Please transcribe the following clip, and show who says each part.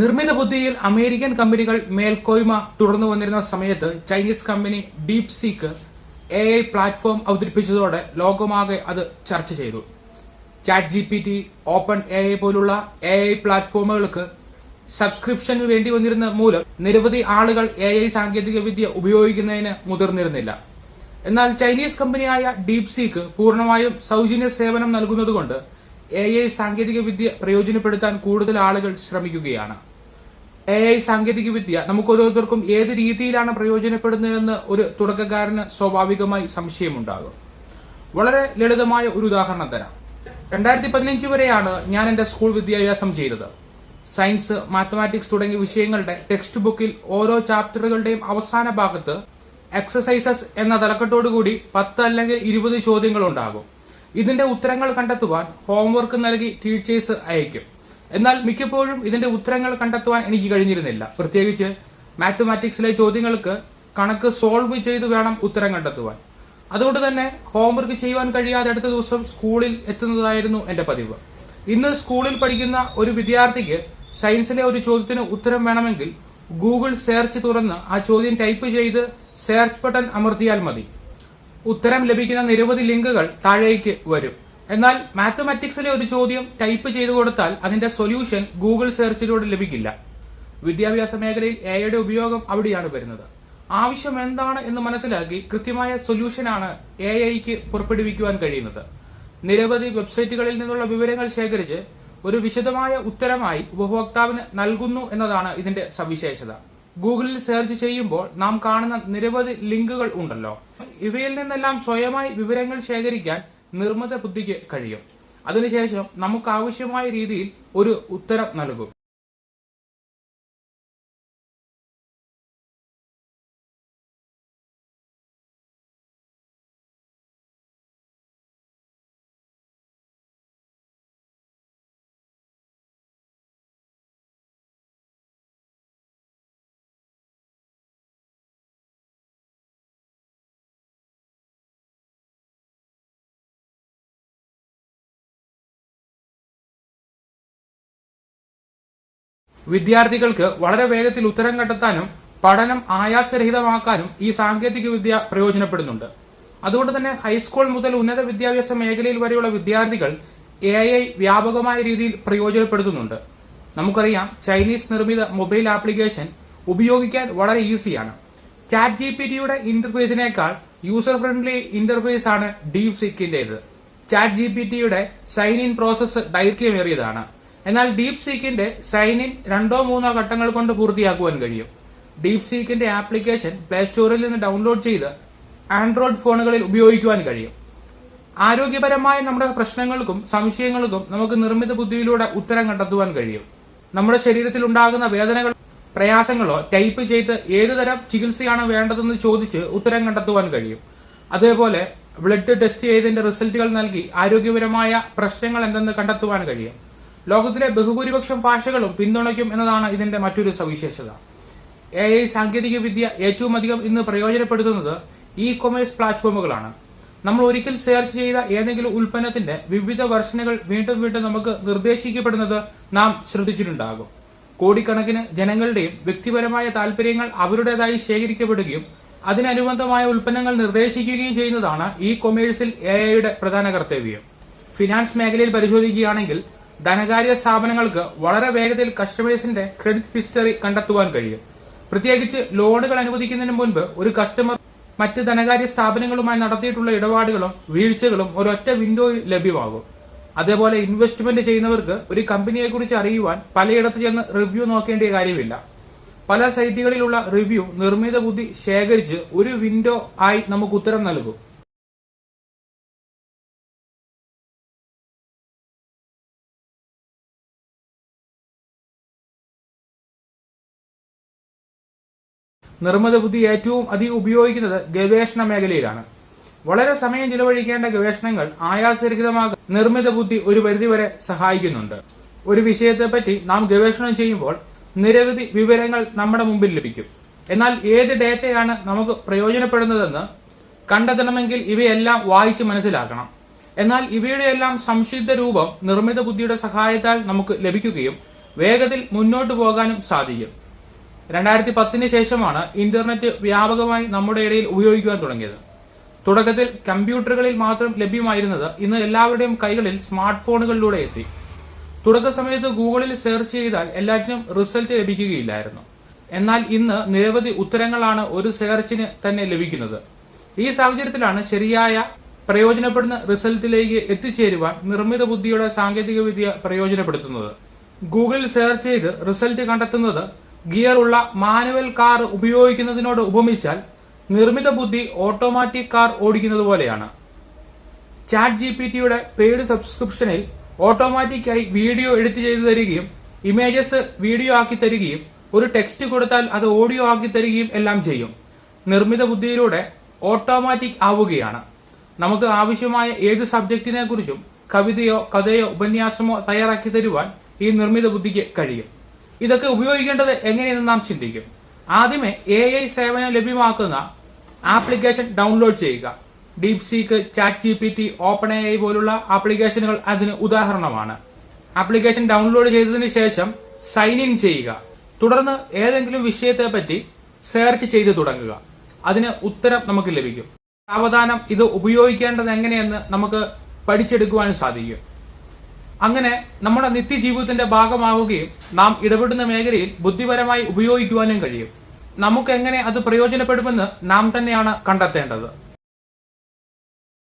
Speaker 1: നിർമ്മിത ബുദ്ധിയിൽ അമേരിക്കൻ കമ്പനികൾ മേൽക്കോയ്മ തുടർന്നു വന്നിരുന്ന സമയത്ത് Chinese company DeepSeek A I platform അവതരിപ്പിച്ചതോടെ ലോകമാകെ അത് ചർച്ച ചെയ്തു. Chat G P T open A I പോലുള്ള എ ഐ പ്ലാറ്റ്ഫോമുകൾക്ക് സബ്സ്ക്രിപ്ഷന് വേണ്ടി വന്നിരുന്ന മൂലം നിരവധി ആളുകൾ എ ഐ സാങ്കേതിക വിദ്യ ഉപയോഗിക്കുന്നതിന് മുതിർന്നിരുന്നില്ല. എന്നാൽ ചൈനീസ് കമ്പനിയായ ഡീപ് സീക്ക് പൂർണമായും സൗജന്യ സേവനം നൽകുന്നതുകൊണ്ട് എ ഐ സാങ്കേതിക വിദ്യ പ്രയോജനപ്പെടുത്താൻ കൂടുതൽ ആളുകൾ ശ്രമിക്കുകയാണ്. എ ഐ സാങ്കേതിക വിദ്യ നമുക്ക് ഓരോരുത്തർക്കും ഏത് രീതിയിലാണ് പ്രയോജനപ്പെടുന്നതെന്ന് ഒരു തുടക്കക്കാരന് സ്വാഭാവികമായി സംശയമുണ്ടാകും. വളരെ ലളിതമായ ഒരു ഉദാഹരണം തരാം. രണ്ടായിരത്തി പതിനഞ്ച് വരെയാണ് ഞാൻ എന്റെ സ്കൂൾ വിദ്യാഭ്യാസം ചെയ്തത്. സയൻസ് മാത്തമാറ്റിക്സ് തുടങ്ങിയ വിഷയങ്ങളുടെ ടെക്സ്റ്റ് ബുക്കിൽ ഓരോ ചാപ്റ്ററുകളുടെയും അവസാന ഭാഗത്ത് എക്സസൈസസ് എന്ന തലക്കെട്ടോടുകൂടി പത്ത് അല്ലെങ്കിൽ ഇരുപത് ചോദ്യങ്ങൾ ഉണ്ടാകും ഇതിന്റെ ഉത്തരങ്ങൾ കണ്ടെത്തുവാൻ ഹോംവർക്ക് നൽകി ടീച്ചേഴ്സ് അയക്കും. എന്നാൽ മിക്കപ്പോഴും ഇതിന്റെ ഉത്തരങ്ങൾ കണ്ടെത്തുവാൻ എനിക്ക് കഴിഞ്ഞിരുന്നില്ല. പ്രത്യേകിച്ച് മാത്തമാറ്റിക്സിലെ ചോദ്യങ്ങൾക്ക് കണക്ക് സോൾവ് ചെയ്ത് വേണം ഉത്തരം കണ്ടെത്തുവാൻ. അതുകൊണ്ട് തന്നെ ഹോംവർക്ക് ചെയ്യുവാൻ കഴിയാതെ അടുത്ത ദിവസം സ്കൂളിൽ എത്തുന്നതായിരുന്നു എന്റെ പതിവ്. ഇന്ന് സ്കൂളിൽ പഠിക്കുന്ന ഒരു വിദ്യാർത്ഥിക്ക് സയൻസിലെ ഒരു ചോദ്യത്തിന് ഉത്തരം വേണമെങ്കിൽ ഗൂഗിൾ സെർച്ച് തുറന്ന് ആ ചോദ്യം ടൈപ്പ് ചെയ്ത് സെർച്ച് ബട്ടൺ അമർത്തിയാൽ മതി. ഉത്തരം ലഭിക്കുന്ന നിരവധി ലിങ്കുകൾ താഴേക്ക് വരും. എന്നാൽ മാത്തമാറ്റിക്സിലെ ഒരു ചോദ്യം ടൈപ്പ് ചെയ്തു കൊടുത്താൽ അതിന്റെ സൊല്യൂഷൻ ഗൂഗിൾ സെർച്ചിലൂടെ ലഭിക്കില്ല. വിദ്യാഭ്യാസ മേഖലയിൽ എയുടെ ഉപയോഗം അവിടെയാണ് വരുന്നത്. ആവശ്യം എന്താണ് എന്ന് മനസ്സിലാക്കി കൃത്യമായ സൊല്യൂഷനാണ് എ ഐക്ക് പുറപ്പെടുവിക്കുവാൻ കഴിയുന്നത്. നിരവധി വെബ്സൈറ്റുകളിൽ നിന്നുള്ള വിവരങ്ങൾ ശേഖരിച്ച് ഒരു വിശദമായ ഉത്തരമായി ഉപഭോക്താവിന് നൽകുന്നു എന്നതാണ് ഇതിന്റെ സവിശേഷത. ഗൂഗിളിൽ സെർച്ച് ചെയ്യുമ്പോൾ നാം കാണുന്ന നിരവധി ലിങ്കുകൾ ഉണ്ടല്ലോ. ഇവയിൽ നിന്നെല്ലാം സ്വയമായി വിവരങ്ങൾ ശേഖരിക്കാൻ നിർമ്മിത ബുദ്ധിക്ക് കഴിയും. അതിനുശേഷം നമുക്ക് ആവശ്യമായ രീതിയിൽ ഒരു ഉത്തരം നൽകും. വിദ്യാർത്ഥികൾക്ക് വളരെ വേഗത്തിൽ ഉത്തരം കണ്ടെത്താനും പഠനം ആയാസരഹിതമാക്കാനും ഈ സാങ്കേതിക വിദ്യ പ്രയോജനപ്പെടുന്നുണ്ട്. അതുകൊണ്ട് തന്നെ ഹൈസ്കൂൾ മുതൽ ഉന്നത വിദ്യാഭ്യാസ മേഖലയിൽ വരെയുള്ള വിദ്യാർത്ഥികൾ എ ഐ വ്യാപകമായ രീതിയിൽ പ്രയോജനപ്പെടുത്തുന്നുണ്ട്. നമുക്കറിയാം ചൈനീസ് നിർമ്മിത മൊബൈൽ ആപ്ലിക്കേഷൻ ഉപയോഗിക്കാൻ വളരെ ഈസിയാണ്. ചാറ്റ് ജി പി ടിയുടെ ഇന്റർഫേസിനേക്കാൾ യൂസർ ഫ്രണ്ട്ലി ഇന്റർഫേസ് ആണ് ഡീപ് സിക്കിന്റേത്. ചാറ്റ് ജി പി ടിയുടെ സൈൻ ഇൻ പ്രോസസ് ദൈർഘ്യമേറിയതാണ്. എന്നാൽ ഡീപ് സീക്കിന്റെ സൈൻ ഇൻ രണ്ടോ മൂന്നോ ഘട്ടങ്ങൾ കൊണ്ട് പൂർത്തിയാക്കുവാൻ കഴിയും. ഡീപ് സീക്കിന്റെ ആപ്ലിക്കേഷൻ പ്ലേ സ്റ്റോറിൽ നിന്ന് ഡൗൺലോഡ് ചെയ്ത് ആൻഡ്രോയിഡ് ഫോണുകളിൽ ഉപയോഗിക്കുവാൻ കഴിയും. ആരോഗ്യപരമായ നമ്മുടെ പ്രശ്നങ്ങൾക്കും സംശയങ്ങൾക്കും നമുക്ക് നിർമ്മിത ബുദ്ധിയിലൂടെ ഉത്തരം കണ്ടെത്തുവാൻ കഴിയും. നമ്മുടെ ശരീരത്തിൽ ഉണ്ടാകുന്ന വേദനകൾ പ്രയാസങ്ങളോ ടൈപ്പ് ചെയ്ത് ഏതുതരം ചികിത്സയാണ് വേണ്ടതെന്ന് ചോദിച്ച് ഉത്തരം കണ്ടെത്തുവാൻ കഴിയും. അതേപോലെ ബ്ലഡ് ടെസ്റ്റ് ചെയ്തതിന്റെ റിസൾട്ടുകൾ നൽകി ആരോഗ്യപരമായ പ്രശ്നങ്ങൾ എന്തെന്ന് കണ്ടെത്തുവാൻ കഴിയും. ലോകത്തിലെ ബഹുഭൂരിപക്ഷം ഭാഷകളും പിന്തുണയ്ക്കും എന്നതാണ് ഇതിന്റെ മറ്റൊരു സവിശേഷത. എ ഐ സാങ്കേതിക വിദ്യ ഏറ്റവും അധികം ഇന്ന് പ്രയോജനപ്പെടുത്തുന്നത് ഇ കൊമേഴ്സ് പ്ലാറ്റ്ഫോമുകളാണ്. നമ്മൾ ഒരിക്കൽ സെർച്ച് ചെയ്ത ഏതെങ്കിലും ഉൽപ്പന്നത്തിന്റെ വിവിധ വെർഷനുകൾ വീണ്ടും വീണ്ടും നമുക്ക് നിർദ്ദേശിക്കപ്പെടുന്നത് നാം ശ്രദ്ധിച്ചിട്ടുണ്ടാകും. കോടിക്കണക്കിന് ജനങ്ങളുടെയും വ്യക്തിപരമായ താൽപര്യങ്ങൾ അവരുടേതായി ശേഖരിക്കപ്പെടുകയും അതിനനുബന്ധമായ ഉൽപ്പന്നങ്ങൾ നിർദ്ദേശിക്കുകയും ചെയ്യുന്നതാണ് ഇ കൊമേഴ്സിൽ എ ഐയുടെ പ്രധാന കർത്തവ്യം. ഫിനാൻസ് മേഖലയിൽ പരിശോധിക്കുകയാണെങ്കിൽ ധനകാര്യ സ്ഥാപനങ്ങൾക്ക് വളരെ വേഗത്തിൽ കസ്റ്റമേഴ്സിന്റെ ക്രെഡിറ്റ് ഹിസ്റ്ററി കണ്ടെത്തുവാൻ കഴിയും. പ്രത്യേകിച്ച് ലോണുകൾ അനുവദിക്കുന്നതിന് മുൻപ് ഒരു കസ്റ്റമർ മറ്റ് ധനകാര്യ സ്ഥാപനങ്ങളുമായി നടത്തിയിട്ടുള്ള ഇടപാടുകളും വീഴ്ചകളും ഒരൊറ്റ വിൻഡോയിൽ ലഭ്യമാകും. അതേപോലെ ഇൻവെസ്റ്റ്മെന്റ് ചെയ്യുന്നവർക്ക് ഒരു കമ്പനിയെ കുറിച്ച് അറിയുവാൻ പലയിടത്ത് ചെന്ന് റിവ്യൂ നോക്കേണ്ട കാര്യമില്ല. പല സൈറ്റുകളിലുള്ള റിവ്യൂ നിർമ്മിത ബുദ്ധി ശേഖരിച്ച് ഒരു വിൻഡോ ആയി നമുക്ക് ഉത്തരം നൽകും. നിർമ്മിത ബുദ്ധി ഏറ്റവും അധികം ഉപയോഗിക്കുന്നത് ഗവേഷണ മേഖലയിലാണ്. വളരെ സമയം ചിലവഴിക്കേണ്ട ഗവേഷണങ്ങൾ ആയാസരഹിതമാകാൻ നിർമ്മിത ബുദ്ധി ഒരു പരിധിവരെ സഹായിക്കുന്നുണ്ട്. ഒരു വിഷയത്തെപ്പറ്റി നാം ഗവേഷണം ചെയ്യുമ്പോൾ നിരവധി വിവരങ്ങൾ നമ്മുടെ മുമ്പിൽ ലഭിക്കും. എന്നാൽ ഏത് ഡേറ്റയാണ് നമുക്ക് പ്രയോജനപ്പെടുന്നതെന്ന് കണ്ടെത്തണമെങ്കിൽ ഇവയെല്ലാം വായിച്ച് മനസ്സിലാക്കണം. എന്നാൽ ഇവയുടെ എല്ലാം സംക്ഷിപ്ത രൂപം നിർമ്മിത ബുദ്ധിയുടെ സഹായത്താൽ നമുക്ക് ലഭിക്കുകയും വേഗത്തിൽ മുന്നോട്ടു പോകാനും സാധിക്കും. രണ്ടായിരത്തി പത്തിന് ശേഷമാണ് ഇന്റർനെറ്റ് വ്യാപകമായി നമ്മുടെ ഇടയിൽ ഉപയോഗിക്കുവാൻ തുടങ്ങിയത്. തുടക്കത്തിൽ കമ്പ്യൂട്ടറുകളിൽ മാത്രം ലഭ്യമായിരുന്നത് ഇന്ന് എല്ലാവരുടെയും കൈകളിൽ സ്മാർട്ട് ഫോണുകളിലൂടെ എത്തി. തുടക്ക സമയത്ത് ഗൂഗിളിൽ സെർച്ച് ചെയ്താൽ എല്ലാറ്റിനും റിസൾട്ട് ലഭിക്കുകയില്ലായിരുന്നു. എന്നാൽ ഇന്ന് നിരവധി ഉത്തരങ്ങളാണ് ഒരു സെർച്ചിന് തന്നെ ലഭിക്കുന്നത്. ഈ സാഹചര്യത്തിലാണ് ശരിയായ പ്രയോജനപ്പെടുന്ന റിസൾട്ടിലേക്ക് എത്തിച്ചേരുവാൻ നിർമ്മിത ബുദ്ധിയുടെ സാങ്കേതികവിദ്യ പ്രയോജനപ്പെടുത്തുന്നത്. ഗൂഗിളിൽ സെർച്ച് ചെയ്ത് റിസൾട്ട് കണ്ടെത്തുന്നത് ഗിയർ ഉള്ള മാനുവൽ കാർ ഉപയോഗിക്കുന്നതിനോട് ഉപമിച്ചാൽ നിർമ്മിത ബുദ്ധി ഓട്ടോമാറ്റിക് കാർ ഓടിക്കുന്നത് പോലെയാണ്. ചാറ്റ് ജി പി ടിയുടെ പെയ്ഡ് സബ്സ്ക്രിപ്ഷനിൽ ഓട്ടോമാറ്റിക്കായി വീഡിയോ എഡിറ്റ് ചെയ്തു തരികയും ഇമേജസ് വീഡിയോ ആക്കി തരികയും ഒരു ടെക്സ്റ്റ് കൊടുത്താൽ അത് ഓഡിയോ ആക്കി തരികയും എല്ലാം ചെയ്യും. നിർമ്മിത ബുദ്ധിയിലൂടെ ഓട്ടോമാറ്റിക് ആവുകയാണ്. നമുക്ക് ആവശ്യമായ ഏത് സബ്ജക്റ്റിനെ കുറിച്ചും കവിതയോ കഥയോ ഉപന്യാസമോ തയ്യാറാക്കി തരുവാൻ ഈ നിർമ്മിത ബുദ്ധിക്ക് കഴിയും. ഇതൊക്കെ ഉപയോഗിക്കേണ്ടത് എങ്ങനെയെന്ന് നാം ചിന്തിക്കും. ആദ്യമേ എ ഐ സേവനം ലഭ്യമാക്കുന്ന ആപ്ലിക്കേഷൻ ഡൗൺലോഡ് ചെയ്യുക. DeepSeek chat G P T open A I പോലുള്ള ആപ്ലിക്കേഷനുകൾ അതിന് ഉദാഹരണമാണ്. ആപ്ലിക്കേഷൻ ഡൗൺലോഡ് ചെയ്തതിനു ശേഷം സൈൻ ഇൻ ചെയ്യുക. തുടർന്ന് ഏതെങ്കിലും വിഷയത്തെ പറ്റി സെർച്ച് ചെയ്ത് തുടങ്ങുക. അതിന് ഉത്തരം നമുക്ക് ലഭിക്കും. സാവധാനം ഇത് ഉപയോഗിക്കേണ്ടത് എങ്ങനെയെന്ന് നമുക്ക് പഠിച്ചെടുക്കുവാൻ സാധിക്കും. അങ്ങനെ നമ്മുടെ നിത്യജീവിതത്തിന്റെ ഭാഗമാവുകയും നാം ഇടപെടുന്ന മേഖലയിൽ ബുദ്ധിപരമായി ഉപയോഗിക്കുവാനും കഴിയും. നമുക്ക് എങ്ങനെ അത് പ്രയോജനപ്പെടുമെന്ന് നാം തന്നെയാണ് കണ്ടെത്തേണ്ടത്.